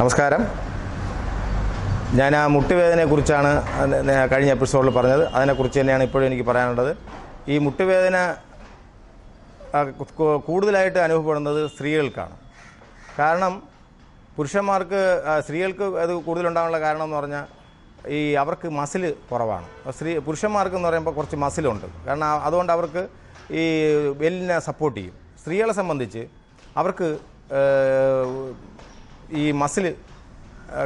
നമസ്കാരം. ഞാൻ ആ മുട്ടുവേദനയെക്കുറിച്ചാണ് കുറിച്ചാണ് കഴിഞ്ഞ എപ്പിസോഡിൽ പറഞ്ഞത്. അതിനെക്കുറിച്ച് തന്നെയാണ് ഇപ്പോഴും എനിക്ക് പറയാനുള്ളത്. ഈ മുട്ടുവേദന കൂടുതലായിട്ട് അനുഭവപ്പെടുന്നത് സ്ത്രീകൾക്കാണ്. കാരണം പുരുഷന്മാർക്ക് സ്ത്രീകൾക്ക് അത് കൂടുതലുണ്ടാകാനുള്ള കാരണം എന്ന് പറഞ്ഞാൽ ഈ അവർക്ക് മസിൽ കുറവാണ്. സ്ത്രീ പുരുഷന്മാർക്ക് എന്ന് പറയുമ്പോൾ കുറച്ച് മസിലുണ്ട്. കാരണം അതുകൊണ്ട് അവർക്ക് ഈ വെല്ലിനെ സപ്പോർട്ട് ചെയ്യും. സ്ത്രീകളെ സംബന്ധിച്ച് അവർക്ക് ഈ മസിൽ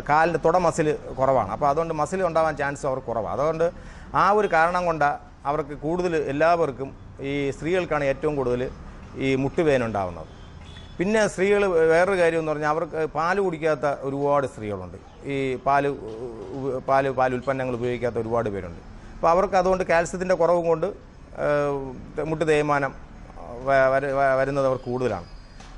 കാലിന്റെ തുട മസിൽ കുറവാണ്. അപ്പോൾ അതുകൊണ്ട് മസിൽ ഉണ്ടാവാൻ ചാൻസ് അവർക്ക് കുറവാണ്. അതുകൊണ്ട് ആ ഒരു കാരണം കൊണ്ട് അവർക്ക് കൂടുതൽ എല്ലാവർക്കും ഈ സ്ത്രീകൾക്കാണ് ഏറ്റവും കൂടുതൽ ഈ മുട്ടുവേദന ഉണ്ടാകുന്നത് പിന്നെ സ്ത്രീകൾ വേറൊരു കാര്യം എന്ന് പറഞ്ഞാൽ അവർക്ക് പാൽ കുടിക്കാത്ത ഒരുപാട് സ്ത്രീകളുണ്ട്. ഈ പാൽ പാൽ പാൽ ഉൽപ്പന്നങ്ങൾ ഉപയോഗിക്കാത്ത ഒരുപാട് പേരുണ്ട്. അപ്പോൾ അവർക്ക് അതുകൊണ്ട് കാൽസ്യത്തിന്റെ കുറവും കൊണ്ട് മുട്ട് തേയ്മാനം വരുന്നത് അവർ കൂടുതലാണ്.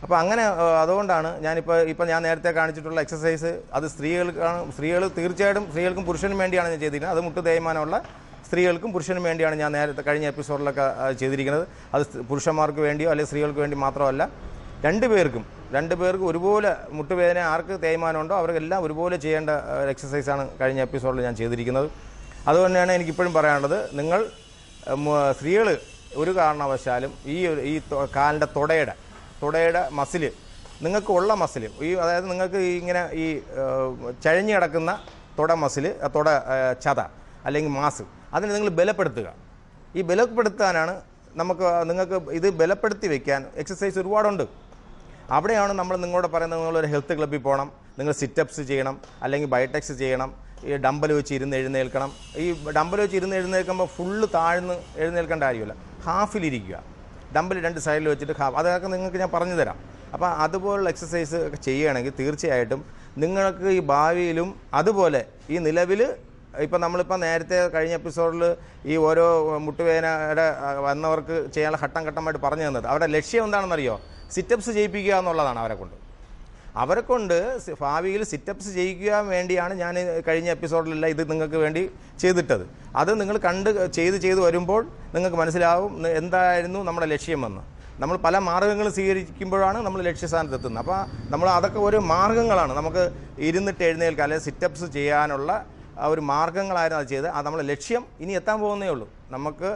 അപ്പോൾ അങ്ങനെ അതുകൊണ്ടാണ് ഞാനിപ്പോൾ ഇപ്പോൾ ഞാൻ നേരത്തെ കാണിച്ചിട്ടുള്ള എക്സസൈസ് അത് സ്ത്രീകൾക്കാണ് സ്ത്രീകൾ തീർച്ചയായിട്ടും സ്ത്രീകൾക്കും പുരുഷനും വേണ്ടിയാണ് ഞാൻ ചെയ്തിരിക്കുന്നത്. അത് മുട്ട് തേയ്മാനമുള്ള സ്ത്രീകൾക്കും പുരുഷനും വേണ്ടിയാണ് ഞാൻ നേരത്തെ കഴിഞ്ഞ എപ്പിസോഡിലൊക്കെ ചെയ്തിരിക്കുന്നത്. അത് പുരുഷന്മാർക്ക് വേണ്ടിയോ അല്ലെങ്കിൽ സ്ത്രീകൾക്ക് വേണ്ടി മാത്രമല്ല രണ്ട് പേർക്കും രണ്ട് പേർക്കും ഒരുപോലെ മുട്ടുവേദന ആർക്ക് തേയ്മാനമുണ്ടോ അവർക്കെല്ലാം ഒരുപോലെ ചെയ്യേണ്ട എക്സസൈസാണ് കഴിഞ്ഞ എപ്പിസോഡിൽ ഞാൻ ചെയ്തിരിക്കുന്നത്. അതുതന്നെയാണ് എനിക്കിപ്പോഴും പറയാനുള്ളത്. നിങ്ങൾ സ്ത്രീകൾ ഒരു കാരണവശാലും ഈ ഈ കാലിന്റെ തുടയുടെ തുടയുടെ മസിൽ നിങ്ങൾക്ക് ഉള്ള മസിൽ ഈ അതായത് നിങ്ങൾക്ക് ഇങ്ങനെ ഈ ചഴഞ്ഞു കിടക്കുന്ന തുട മസിൽ ആ തുട ചത അല്ലെങ്കിൽ മാസ് അതിനെ നിങ്ങൾ ബലപ്പെടുത്തുക. ഈ ബലപ്പെടുത്താനാണ് നമുക്ക് നിങ്ങൾക്ക് ഇത് ബലപ്പെടുത്തി വെക്കാൻ എക്സസൈസ് ഒരുപാടുണ്ട്. അവിടെയാണ് നമ്മൾ നിങ്ങളോട് പറയുന്നത് നിങ്ങളൊരു ഹെൽത്ത് ക്ലബ്ബിൽ പോകണം നിങ്ങൾ സിറ്റപ്സ് ചെയ്യണം അല്ലെങ്കിൽ ബയോടെക്സ് ചെയ്യണം ഈ ഡമ്പൽ വെച്ച് ഇരുന്ന് എഴുന്നേൽക്കണം. ഈ ഡമ്പൽ വെച്ച് ഇരുന്ന് എഴുന്നേൽക്കുമ്പോൾ ഫുള്ള് താഴ്ന്ന് എഴുന്നേൽക്കേണ്ട കാര്യമില്ല. ഹാഫിലിരിക്കുക ഡമ്പൽ രണ്ട് സൈഡിൽ വെച്ചിട്ട് ഹാഫ് അതൊക്കെ നിങ്ങൾക്ക് ഞാൻ പറഞ്ഞു തരാം. അപ്പോൾ അതുപോലുള്ള എക്സസൈസ് ഒക്കെ ചെയ്യുകയാണെങ്കിൽ തീർച്ചയായിട്ടും നിങ്ങൾക്ക് ഈ ഭാവിയിലും അതുപോലെ ഈ നിലവിൽ ഇപ്പം നമ്മളിപ്പോൾ നേരത്തെ കഴിഞ്ഞ എപ്പിസോഡിൽ ഈ ഓരോ മുട്ടുവേദനയുടെ വന്നവർക്ക് ചെയ്യാനുള്ള ഘട്ടം ഘട്ടമായിട്ട് പറഞ്ഞു തന്നത്. അവരുടെ ലക്ഷ്യം എന്താണെന്നറിയോ? സിറ്റപ്സ് ചെയ്യിപ്പിക്കുക എന്നുള്ളതാണ് അവരെ കൊണ്ട്. അവരെ കൊണ്ട് ഭാവിയിൽ സിറ്റപ്സ് ചെയ്യിക്കാൻ വേണ്ടിയാണ് ഞാൻ കഴിഞ്ഞ എപ്പിസോഡിലെല്ലാം ഇത് നിങ്ങൾക്ക് വേണ്ടി ചെയ്തിട്ടത്. അത് നിങ്ങൾ കണ്ട് ചെയ്ത് ചെയ്ത് വരുമ്പോൾ നിങ്ങൾക്ക് മനസ്സിലാവും എന്തായിരുന്നു നമ്മുടെ ലക്ഷ്യമെന്ന്. നമ്മൾ പല മാർഗങ്ങൾ സ്വീകരിക്കുമ്പോഴാണ് നമ്മൾ ലക്ഷ്യസ്ഥാനത്ത് എത്തുന്നത് അപ്പോൾ നമ്മൾ അതൊക്കെ ഒരു മാർഗങ്ങളാണ് നമുക്ക് ഇരുന്നിട്ട് എഴുന്നേൽക്കുക അല്ലെങ്കിൽ സിറ്റപ്സ് ചെയ്യാനുള്ള ഒരു മാർഗങ്ങളായിരുന്നു അത് ചെയ്ത് അത് നമ്മുടെ ലക്ഷ്യം ഇനി എത്താൻ പോകുന്നേ ഉള്ളൂ. നമുക്ക്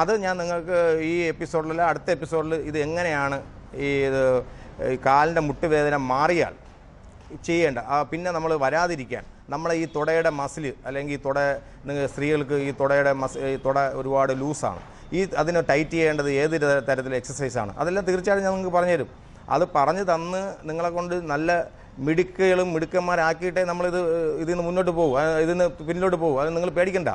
അത് ഞാൻ നിങ്ങൾക്ക് ഈ എപ്പിസോഡിൽ അടുത്ത എപ്പിസോഡിൽ ഇത് എങ്ങനെയാണ് ഈ ഇത് ഈ കാലിന്റെ മുട്ടുവേദന മാറിയാൽ ചെയ്യേണ്ട. പിന്നെ നമ്മൾ വരാതിരിക്കാൻ. നമ്മളെ ഈ തുടയുടെ മസിൽ അല്ലെങ്കിൽ ഈ തുട സ്ത്രീകൾക്ക് ഈ തുടയുടെ മസ് തുട ഒരുപാട് ലൂസാണ്. ഈ അതിനെ ടൈറ്റ് ചെയ്യേണ്ടത് ഏത് തരത്തിലുള്ള എക്സസൈസാണ് അതെല്ലാം തീർച്ചയായിട്ടും ഞാൻ നിങ്ങൾക്ക് പറഞ്ഞുതരും. അത് പറഞ്ഞു തന്ന് നിങ്ങളെ കൊണ്ട് നല്ല മിടുക്കുകളും മിടുക്കന്മാരാക്കിയിട്ടേ നമ്മളിത് ഇതിൽ നിന്ന് മുന്നോട്ട് പോകും. ഇതിന് പിന്നിലോട്ട് പോകും. അത് നിങ്ങൾ പേടിക്കണ്ട.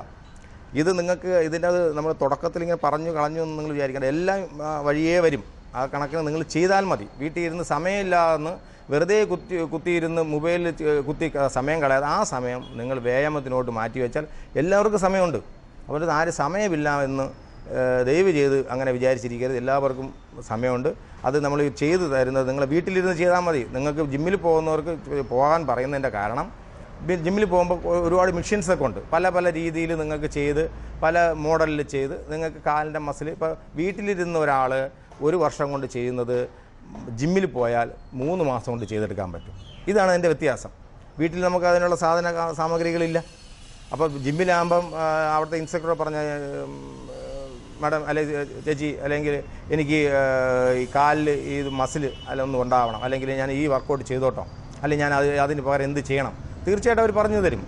ഇത് നിങ്ങൾക്ക് ഇതിന്റെ അത് നമ്മൾ തുടക്കത്തിൽ ഇങ്ങനെ പറഞ്ഞു കളഞ്ഞു എന്ന് നിങ്ങൾ വിചാരിക്കേണ്ട. എല്ലാം വഴിയേ വരും. ആ കണക്കിന് നിങ്ങൾ ചെയ്താൽ മതി. വീട്ടിൽ ഇരുന്ന് സമയമില്ലാന്ന് വെറുതെ കുത്തി കുത്തിയിരുന്ന് മൊബൈലിൽ കുത്തി സമയം കളയാതെ ആ സമയം നിങ്ങൾ വ്യായാമത്തിനോട്ട് മാറ്റി വെച്ചാൽ എല്ലാവർക്കും സമയമുണ്ട്. അവർ ആര് സമയമില്ല എന്ന് ദയവ് ചെയ്ത് അങ്ങനെ വിചാരിച്ചിരിക്കരുത്. എല്ലാവർക്കും സമയമുണ്ട്. അത് നമ്മൾ ചെയ്തു തരുന്നത് നിങ്ങൾ വീട്ടിലിരുന്ന് ചെയ്താൽ മതി. നിങ്ങൾക്ക് ജിമ്മിൽ പോകുന്നവർക്ക് പോകാൻ പറയുന്നതിന്റെ കാരണം ജിമ്മിൽ പോകുമ്പോൾ ഒരുപാട് മെഷീൻസൊക്കെ ഉണ്ട്. പല പല രീതിയിൽ നിങ്ങൾക്ക് ചെയ്ത് പല മോഡലിൽ ചെയ്ത് നിങ്ങൾക്ക് കാലിന്റെ മസിൽ ഇപ്പോൾ വീട്ടിലിരുന്ന ഒരാൾ ഒരു വർഷം കൊണ്ട് ചെയ്യുന്നത് ജിമ്മിൽ പോയാൽ മൂന്ന് മാസം കൊണ്ട് ചെയ്തെടുക്കാൻ പറ്റും. ഇതാണ് അതിന്റെ വ്യത്യാസം. വീട്ടിൽ നമുക്ക് അതിനുള്ള സാധന സാമഗ്രികളില്ല. അപ്പോൾ ജിമ്മിലാകുമ്പം അവിടുത്തെ ഇൻസ്ട്രക്ടർ പറഞ്ഞ മാഡം അല്ലെ ചേച്ചി അല്ലെങ്കിൽ എനിക്ക് ഈ കാലിൽ ഈ മസിൽ അല്ല ഒന്നും ഉണ്ടാവണം. അല്ലെങ്കിൽ ഞാൻ ഈ വർക്കൗട്ട് ചെയ്തോട്ടോ. അല്ലെങ്കിൽ ഞാൻ അത് അതിന് പകരം എന്ത് ചെയ്യണം? തീർച്ചയായിട്ടും അവർ പറഞ്ഞു തരും.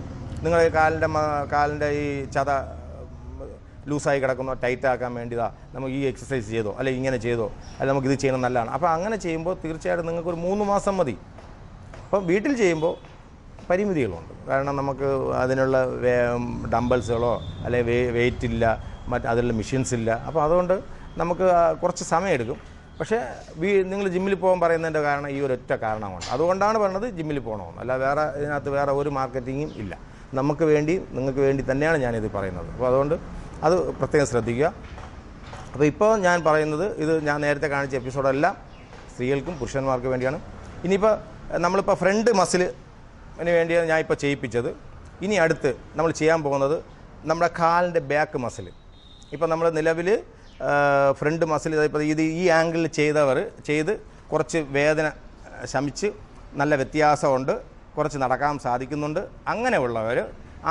നിങ്ങൾ കാലിന്റെ കാലിന്റെ ഈ ചത ലൂസായി കിടക്കുന്നോ ടൈറ്റ് ആക്കാൻ വേണ്ടിതാ നമുക്ക് ഈ എക്സസൈസ് ചെയ്തോ അല്ലെങ്കിൽ ഇങ്ങനെ ചെയ്തോ അല്ലെങ്കിൽ നമുക്ക് ഇത് ചെയ്യണം നല്ലതാണ്. അപ്പോൾ അങ്ങനെ ചെയ്യുമ്പോൾ തീർച്ചയായിട്ടും നിങ്ങൾക്കൊരു മൂന്ന് മാസം മതി. അപ്പം വീട്ടിൽ ചെയ്യുമ്പോൾ പരിമിതികളുണ്ട്. കാരണം നമുക്ക് അതിനുള്ള ഡംബൽസുകളോ അല്ലെങ്കിൽ വെയിറ്റ് ഇല്ല മറ്റ് അതിലുള്ള മെഷീൻസ് ഇല്ല. അപ്പോൾ അതുകൊണ്ട് നമുക്ക് കുറച്ച് സമയമെടുക്കും. പക്ഷേ വീ നിങ്ങൾ ജിമ്മിൽ പോകാൻ പറയുന്നതിന്റെ കാരണം ഈ ഒരു ഒറ്റ കാരണമാണ്. അതുകൊണ്ടാണ് പറഞ്ഞത് ജിമ്മിൽ പോകണമെന്ന്. അല്ല വേറെ ഇതിനകത്ത് വേറെ ഒരു മാർക്കറ്റിങ്ങും ഇല്ല. നമുക്ക് വേണ്ടി നിങ്ങൾക്ക് വേണ്ടി തന്നെയാണ് ഞാനിത് പറയുന്നത്. അപ്പോൾ അതുകൊണ്ട് അത് പ്രത്യേകം ശ്രദ്ധിക്കുക. അപ്പോൾ ഇപ്പോൾ ഞാൻ പറയുന്നത് ഇത് ഞാൻ നേരത്തെ കാണിച്ച എപ്പിസോഡെല്ലാം സ്ത്രീകൾക്കും പുരുഷന്മാർക്കും വേണ്ടിയാണ്. ഇനിയിപ്പോൾ നമ്മളിപ്പോൾ ഫ്രണ്ട് മസിലിന് വേണ്ടിയാണ് ഞാൻ ഇപ്പോൾ ചെയ്യിപ്പിച്ചത്. ഇനി അടുത്ത് നമ്മൾ ചെയ്യാൻ പോകുന്നത് നമ്മുടെ കാലിന്റെ ബാക്ക് മസിൽ. ഇപ്പോൾ നമ്മൾ നിലവിൽ ഫ്രണ്ട് മസിൽ ഇപ്പോൾ ഇത് ഈ ആംഗിളിൽ ചെയ്തവർ ചെയ്ത് കുറച്ച് വേദന ശമിച്ച് നല്ല വ്യത്യാസമുണ്ട്. കുറച്ച് നടക്കാൻ സാധിക്കുന്നുണ്ട്. അങ്ങനെയുള്ളവർ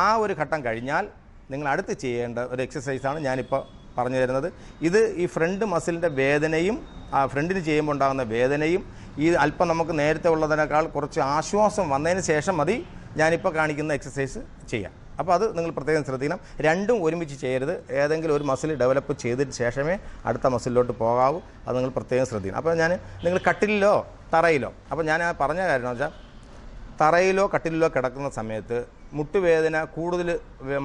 ആ ഒരു ഘട്ടം കഴിഞ്ഞാൽ നിങ്ങൾ അടുത്ത് ചെയ്യേണ്ട ഒരു എക്സസൈസാണ് ഞാനിപ്പോൾ പറഞ്ഞു തരുന്നത്. ഇത് ഈ ഫ്രണ്ട് മസിലിന്റെ വേദനയും ആ ഫ്രണ്ടിന് ചെയ്യുമ്പോൾ ഉണ്ടാകുന്ന വേദനയും ഈ അല്പം നമുക്ക് നേരത്തെ ഉള്ളതിനേക്കാൾ കുറച്ച് ആശ്വാസം വന്നതിന് ശേഷം മതി ഞാനിപ്പോൾ കാണിക്കുന്ന എക്സസൈസ് ചെയ്യാം അപ്പോൾ അത് നിങ്ങൾ പ്രത്യേകം ശ്രദ്ധിക്കണം. രണ്ടും ഒരുമിച്ച് ചെയ്യരുത്. ഏതെങ്കിലും ഒരു മസിൽ ഡെവലപ്പ് ചെയ്തതിന് ശേഷമേ അടുത്ത മസിലിലോട്ട് പോകാവൂ. അത് നിങ്ങൾ പ്രത്യേകം ശ്രദ്ധിക്കണം. അപ്പോൾ ഞാൻ നിങ്ങൾ കട്ടിലിലോ തറയിലോ അപ്പോൾ ഞാൻ പറഞ്ഞ കാര്യം വെച്ചാൽ തറയിലോ കട്ടിലിലോ കിടക്കുന്ന സമയത്ത് മുട്ടുവേദന കൂടുതൽ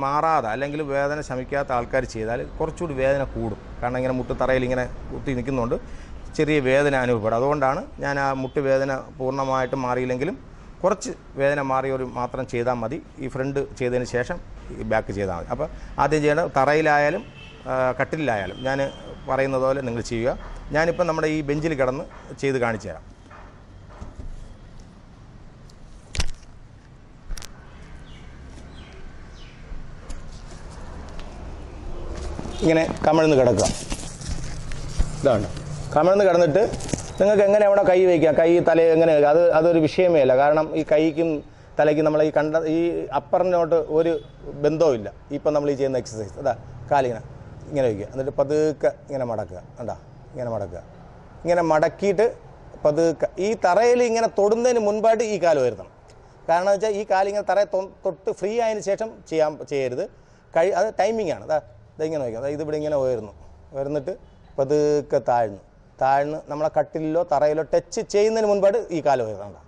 മാറാതെ അല്ലെങ്കിൽ വേദന ശമിക്കാത്ത ആൾക്കാർ ചെയ്താൽ കുറച്ചുകൂടി വേദന കൂടും. കാരണം ഇങ്ങനെ മുട്ട് തറയിൽ ഇങ്ങനെ കുത്തി നിൽക്കുന്നുണ്ട്. ചെറിയ വേദന അനുഭവപ്പെടും. അതുകൊണ്ടാണ് ഞാൻ ആ മുട്ടുവേദന പൂർണമായിട്ട് മാറിയില്ലെങ്കിലും കുറച്ച് വേദന മാറിയൊരു മാത്രം ചെയ്താൽ മതി. ഈ ഫ്രണ്ട് ചെയ്തതിന് ശേഷം ബാക്ക് ചെയ്താൽ മതി. അപ്പോൾ ആദ്യം ചെയ്യേണ്ടത് തറയിലായാലും കട്ടിലായാലും ഞാൻ പറയുന്നത് പോലെ നിങ്ങൾ ചെയ്യുക. ഞാനിപ്പോൾ നമ്മുടെ ഈ ബെഞ്ചിൽ കിടന്ന് ചെയ്ത് കാണിച്ചു തരാം. ഇങ്ങനെ കമിഴ്ന്ന് കിടക്കുക. ഇതാണ്. കമിഴ്ന്ന് കിടന്നിട്ട് നിങ്ങൾക്ക് എങ്ങനെ അവിടെ കൈ വയ്ക്കാം? കൈ തല എങ്ങനെ? അത് അതൊരു വിഷയമേ അല്ല. കാരണം ഈ കൈക്കും തലയ്ക്കും നമ്മൾ ഈ കണ്ട ഈ അപ്പറിനോട്ട് ഒരു ബന്ധവുമില്ല. ഇപ്പം നമ്മൾ ഈ ചെയ്യുന്ന എക്സസൈസ് അതാ കാലിങ്ങനെ ഇങ്ങനെ വയ്ക്കുക. എന്നിട്ട് പതുക്കെ ഇങ്ങനെ മടക്കുക. കണ്ടാ? ഇങ്ങനെ മടക്കുക. ഇങ്ങനെ മടക്കിയിട്ട് പതുക്കെ ഈ തറയിൽ ഇങ്ങനെ തൊടുന്നതിന് മുൻപായിട്ട് ഈ കാൽ വരുത്തണം കാരണം വെച്ചാൽ ഈ കാലിങ്ങനെ തറയെ തൊട്ട് ഫ്രീ ആയതിനു ശേഷം ചെയ്യാൻ ചെയ്യരുത്. കഴി അത് ടൈമിംഗ് ആണ്. അതാ ഇതിങ്ങനെ വയ്ക്കാം. അതായത് ഇവിടെ ഇങ്ങനെ ഉയർന്നു. ഉയർന്നിട്ട് പതുക്കെ താഴ്ന്നു. താഴ്ന്ന് നമ്മളെ കട്ടിലിലോ തറയിലോ ടച്ച് ചെയ്യുന്നതിന് മുൻപായിട്ട് ഈ കാലം ഇങ്ങനെ.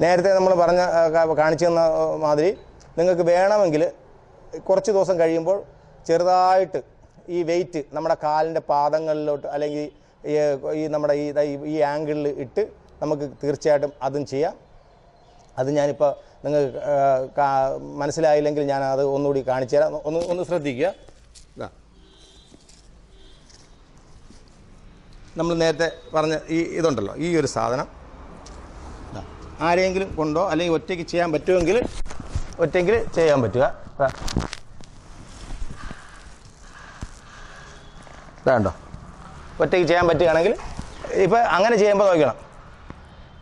നേരത്തെ നമ്മൾ പറഞ്ഞ കാണിച്ചു തന്ന മാതിരി നിങ്ങൾക്ക് വേണമെങ്കിൽ കുറച്ച് ദിവസം കഴിയുമ്പോൾ ചെറുതായിട്ട് ഈ വെയിറ്റ് നമ്മുടെ കാലിന്റെ പാദങ്ങളിലോട്ട് അല്ലെങ്കിൽ ഈ നമ്മുടെ ഈ- ഈ ആംഗിളിൽ ഇട്ട് നമുക്ക് തീർച്ചയായിട്ടും അതും ചെയ്യാം. അത് ഞാനിപ്പോൾ നിങ്ങൾ മനസ്സിലായില്ലെങ്കിൽ ഞാൻ അത് ഒന്നുകൂടി കാണിച്ചു തരാം. ഒന്ന് ഒന്ന് ശ്രദ്ധിക്കുക. നമ്മൾ നേരത്തെ പറഞ്ഞ ഈ ഇതുണ്ടല്ലോ ഈ ഒരു സാധനം. ആരെങ്കിലും കൊണ്ടോ അല്ലെങ്കിൽ ഒറ്റയ്ക്ക് ചെയ്യാൻ പറ്റുമെങ്കിൽ ഒറ്റയ്ക്ക് ചെയ്യാൻ പറ്റുക. ഇതാ. ഇതാണ്ടോ ഒറ്റയ്ക്ക് ചെയ്യാൻ പറ്റുകയാണെങ്കിൽ ഇപ്പോൾ അങ്ങനെ ചെയ്യുമ്പോൾ നോക്കണം.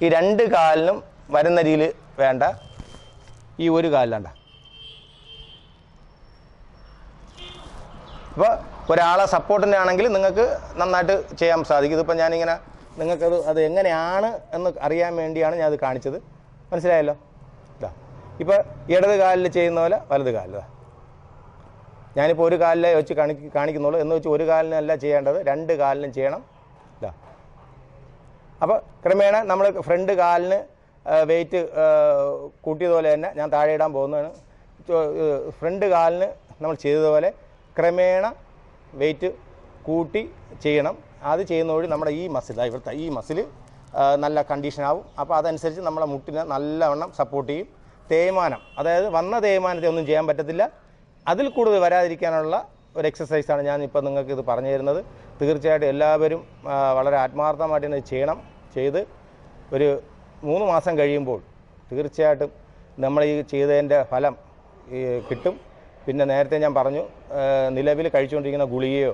ഈ രണ്ട് കാലിനും വരുന്ന രീതിയിൽ വേണ്ട. ഈ ഒരു കാലിലാണ്ട. ഇപ്പോൾ ഒരാളെ സപ്പോർട്ടിന്റെ ആണെങ്കിൽ നിങ്ങൾക്ക് നന്നായിട്ട് ചെയ്യാൻ സാധിക്കും. ഇതിപ്പോൾ ഞാനിങ്ങനെ നിങ്ങൾക്കത് അത് എങ്ങനെയാണ് എന്ന് അറിയാൻ വേണ്ടിയാണ് ഞാനത് കാണിച്ചത്. മനസ്സിലായല്ലോ? ഇതാ ഇപ്പോൾ ഇടത് കാലിൽ ചെയ്യുന്ന പോലെ വലത് കാലിൽ ഞാനിപ്പോൾ ഒരു കാലിലെ വെച്ച് കാണി കാണിക്കുന്നുള്ളൂ. എന്ന് വെച്ച് ഒരു കാലിനല്ല ചെയ്യേണ്ടത്. രണ്ട് കാലിനും ചെയ്യണം. ഇതാ അപ്പോൾ ക്രമേണ നമ്മൾ ഫ്രണ്ട് കാലിന് വെയിറ്റ് കൂട്ടിയതുപോലെ തന്നെ ഞാൻ താഴെ ഇടാൻ പോകുന്നതാണ്. ഫ്രണ്ട് കാലിന് നമ്മൾ ചെയ്തതുപോലെ ക്രമേണ വെയിറ്റ് കൂട്ടി ചെയ്യണം. അത് ചെയ്യുന്ന വഴി നമ്മുടെ ഈ മസിൽ ഇവിടുത്തെ ഈ മസിൽ നല്ല കണ്ടീഷനാവും അപ്പോൾ അതനുസരിച്ച് നമ്മളെ മുട്ടിനെ നല്ലവണ്ണം സപ്പോർട്ട് ചെയ്യും. തേയ്മാനം അതായത് വന്ന തേയ്മാനത്തെ ഒന്നും ചെയ്യാൻ പറ്റത്തില്ല. അതിൽ കൂടുതൽ വരാതിരിക്കാനുള്ള ഒരു എക്സസൈസാണ് ഞാൻ ഇപ്പോൾ നിങ്ങൾക്ക് ഇത് പറഞ്ഞു തരുന്നത്. തീർച്ചയായിട്ടും എല്ലാവരും വളരെ ആത്മാർത്ഥമായിട്ട് ചെയ്യണം. ചെയ്ത് ഒരു മൂന്ന് മാസം കഴിയുമ്പോൾ തീർച്ചയായിട്ടും നമ്മൾ ഈ ചെയ്തതിന്റെ ഫലം കിട്ടും. പിന്നെ നേരത്തെ ഞാൻ പറഞ്ഞു നിലവിൽ കഴിച്ചുകൊണ്ടിരിക്കുന്ന ഗുളികയോ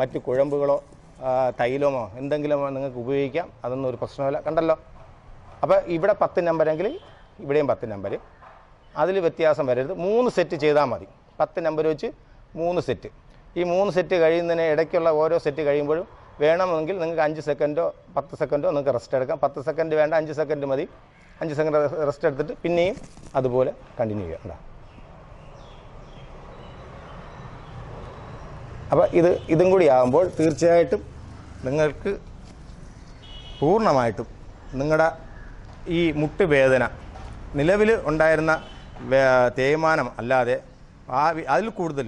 മറ്റ് കുഴമ്പുകളോ തൈലമോ എന്തെങ്കിലും നിങ്ങൾക്ക് ഉപയോഗിക്കാം. അതൊന്നും ഒരു പ്രശ്നമില്ല കണ്ടല്ലോ? അപ്പോൾ ഇവിടെ പത്ത് നമ്പരെങ്കിൽ ഇവിടെയും പത്ത് നമ്പർ അതിൽ വ്യത്യാസം വരരുത്. മൂന്ന് സെറ്റ് ചെയ്താൽ മതി. പത്ത് നമ്പർ വെച്ച് മൂന്ന് സെറ്റ്. ഈ മൂന്ന് സെറ്റ് കഴിയുന്നതിന് ഇടയ്ക്കുള്ള ഓരോ സെറ്റ് കഴിയുമ്പോഴും വേണമെങ്കിൽ നിങ്ങൾക്ക് അഞ്ച് സെക്കൻഡോ പത്ത് സെക്കൻഡോ നിങ്ങൾക്ക് റെസ്റ്റ് എടുക്കാം. പത്ത് സെക്കൻഡ് വേണ്ട അഞ്ച് സെക്കൻഡ് മതി. അഞ്ച് സെക്കൻഡ് റെസ്റ്റ് എടുത്തിട്ട് പിന്നെയും അതുപോലെ കണ്ടിന്യൂ ചെയ്യാം കേട്ടോ അപ്പോൾ ഇത് ഇതും കൂടി ആകുമ്പോൾ തീർച്ചയായിട്ടും നിങ്ങൾക്ക് പൂർണമായിട്ടും നിങ്ങളുടെ ഈ മുട്ടുവേദന നിലവിൽ ഉണ്ടായിരുന്ന തേയ്മാനം അല്ലാതെ ആ അതിൽ കൂടുതൽ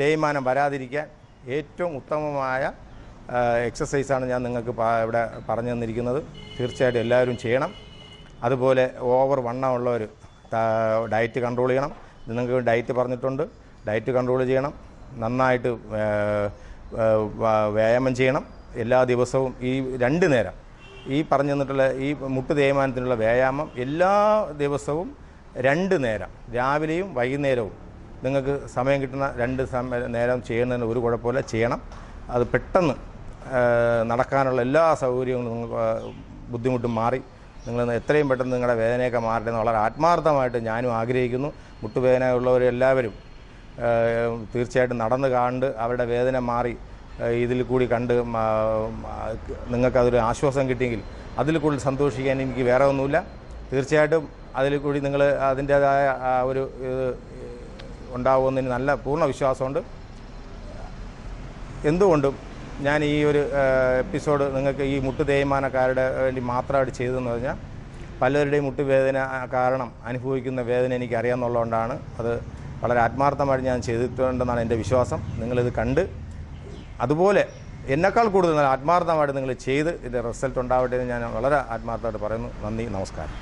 തേയ്മാനം വരാതിരിക്കാൻ ഏറ്റവും ഉത്തമമായ എക്സസൈസാണ് ഞാൻ നിങ്ങൾക്ക് ഇവിടെ പറഞ്ഞു തന്നിരിക്കുന്നത്. തീർച്ചയായിട്ടും എല്ലാവരും ചെയ്യണം. അതുപോലെ ഓവർ വണ്ണമുള്ളവർ ഡയറ്റ് കൺട്രോൾ ചെയ്യണം. നിങ്ങൾക്ക് ഡയറ്റ് പറഞ്ഞിട്ടുണ്ട്. ഡയറ്റ് കൺട്രോൾ ചെയ്യണം. നന്നായിട്ട് വ്യായാമം ചെയ്യണം. എല്ലാ ദിവസവും ഈ രണ്ട് നേരം ഈ പറഞ്ഞു തന്നിട്ടുള്ള ഈ മുട്ട് തേയ്മാനത്തിനുള്ള വ്യായാമം എല്ലാ ദിവസവും രണ്ട് നേരം രാവിലെയും വൈകുന്നേരവും. നിങ്ങൾക്ക് സമയം കിട്ടുന്ന രണ്ട് സമയ നേരം ചെയ്യുന്നതിന് ഒരു കുഴപ്പമില്ല. ചെയ്യണം. അത് പെട്ടെന്ന് നടക്കാനുള്ള എല്ലാ സൗകര്യങ്ങളും നിങ്ങൾക്ക് ബുദ്ധിമുട്ടും മാറി. നിങ്ങൾ എത്രയും പെട്ടെന്ന് നിങ്ങളുടെ വേദനയൊക്കെ മാറട്ടെ എന്ന് വളരെ ആത്മാർത്ഥമായിട്ട് ഞാനും ആഗ്രഹിക്കുന്നു. മുട്ടുവേദന ഉള്ളവരെല്ലാവരും തീർച്ചയായിട്ടും നടന്ന് കണ്ട് അവരുടെ വേദന മാറി ഇതിൽ കൂടി കണ്ട് നിങ്ങൾക്കതൊരു ആശ്വാസം കിട്ടിയെങ്കിൽ അതിൽ കൂടുതൽ സന്തോഷിക്കാൻ എനിക്ക് വേറെ ഒന്നുമില്ല. തീർച്ചയായിട്ടും അതിൽ കൂടി നിങ്ങൾ അതിന്റേതായ ഒരു ഇത് ഉണ്ടാവുമെന്നതിന് നല്ല പൂർണ വിശ്വാസമുണ്ട്. എന്തുകൊണ്ടും ഞാൻ ഈ ഒരു എപ്പിസോഡ് നിങ്ങൾക്ക് ഈ മുട്ട് തേയ്മാനക്കാരുടെ വേണ്ടി മാത്രമായിട്ട് ചെയ്തതെന്ന് പറഞ്ഞാൽ പലരുടെയും മുട്ടുവേദന കാരണം അനുഭവിക്കുന്ന വേദന എനിക്ക് അറിയാമെന്നുള്ളതുകൊണ്ടാണ് അത് വളരെ ആത്മാർത്ഥമായിട്ട് ഞാൻ ചെയ്തിട്ടുണ്ടെന്നാണ് എന്റെ വിശ്വാസം. നിങ്ങളിത് കണ്ട് അതുപോലെ എന്നെക്കാൾ കൂടുതൽ ആത്മാർത്ഥമായിട്ട് നിങ്ങൾ ചെയ്ത് ഇതിന്റെ റിസൾട്ട് ഉണ്ടാവട്ടെ എന്ന് ഞാൻ വളരെ ആത്മാർത്ഥമായിട്ട് പറയുന്നു. നന്ദി നമസ്കാരം.